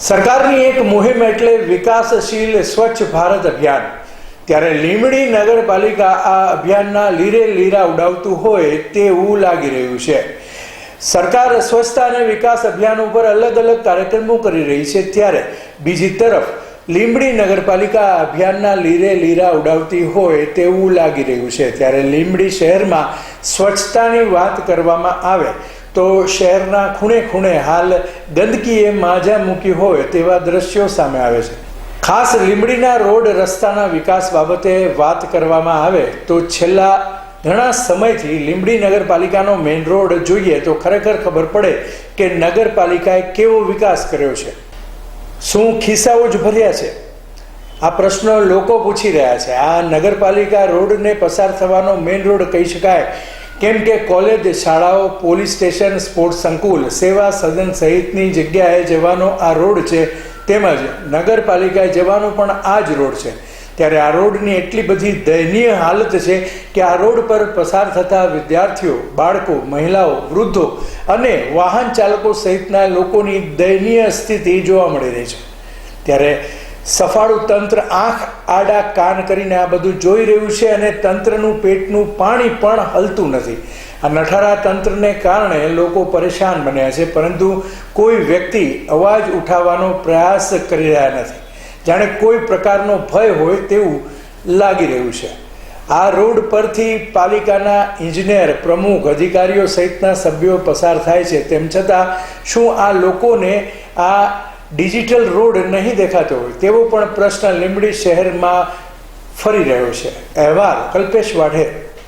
સરકારની એક મુહિમ એટલે વિકાસશીલ સ્વચ્છ ભારત અભિયાન. ત્યારે લીમડી નગરપાલિકા આ અભિયાનના લીરે લીરા ઉડાવતું હોય તેવું લાગી રહ્યું છે. સરકાર સ્વચ્છતા અને વિકાસ અભિયાન ઉપર અલગ અલગ કાર્યક્રમો કરી રહી છે. ત્યારે બીજી તરફ લીમડી નગરપાલિકા અભિયાનના લીરે લીરા ઉડાવતી હોય તેવું લાગી રહ્યું છે. ત્યારે લીમડી શહેરમાં સ્વચ્છતાની વાત કરવામાં આવે તો શહેરના ખૂણે ખૂણે હાલ ગંદકીએ માજા મૂકી હોય તેવા દ્રશ્યો સામે આવે છે. ખાસ લીંબડીના રોડ રસ્તાના વિકાસ બાબતે વાત કરવામાં આવે તો છેલ્લા ઘણા સમયથી લીંબડી નગરપાલિકાનો મેઇન રોડ જોઈએ તો ખરેખર ખબર પડે કે નગરપાલિકાએ કેવો વિકાસ કર્યો છે. શું ખિસ્સાઓ જ ભર્યા છે? આ પ્રશ્નો લોકો પૂછી રહ્યા છે. આ નગરપાલિકા રોડને પસાર થવાનો મેઇન રોડ કહી શકાય કેમ કે કોલેજ, શાળાઓ, પોલીસ સ્ટેશન, સ્પોર્ટ્સ સંકુલ, સેવા સદન સહિતની જગ્યાએ જવાનો આ રોડ છે. તેમજ નગરપાલિકાએ જવાનો પણ આ જ રોડ છે. ત્યારે આ રોડની એટલી બધી દયનીય હાલત છે કે આ રોડ પર પસાર થતા વિદ્યાર્થીઓ, બાળકો, મહિલાઓ, વૃદ્ધો અને વાહન ચાલકો સહિતના લોકોની દયનીય સ્થિતિ જોવા મળી રહી છે. ત્યારે સફાળું તંત્ર આંખ આડા કાન કરીને આ બધું જોઈ રહ્યું છે અને તંત્રનું પેટનું પાણી પણ હલતું નથી. આ નઠારા તંત્રને કારણે લોકો પરેશાન બન્યા છે, પરંતુ કોઈ વ્યક્તિ અવાજ ઉઠાવવાનો પ્રયાસ કરી રહ્યા નથી. જાણે કોઈ પ્રકારનો ભય હોય તેવું લાગી રહ્યું છે. આ રોડ પરથી પાલિકાના ઇજનેર, પ્રમુખ, અધિકારીઓ સહિતના સભ્યો પસાર થાય છે. તેમ છતાં શું આ લોકોને આ ડિજિટલ રોડ નહીં દેખાતો હોય, તેવો પણ પ્રશ્ન લીંબડી શહેરમાં ફરી રહ્યો છે. અહેવાલ કલ્પેશ વાઢેર.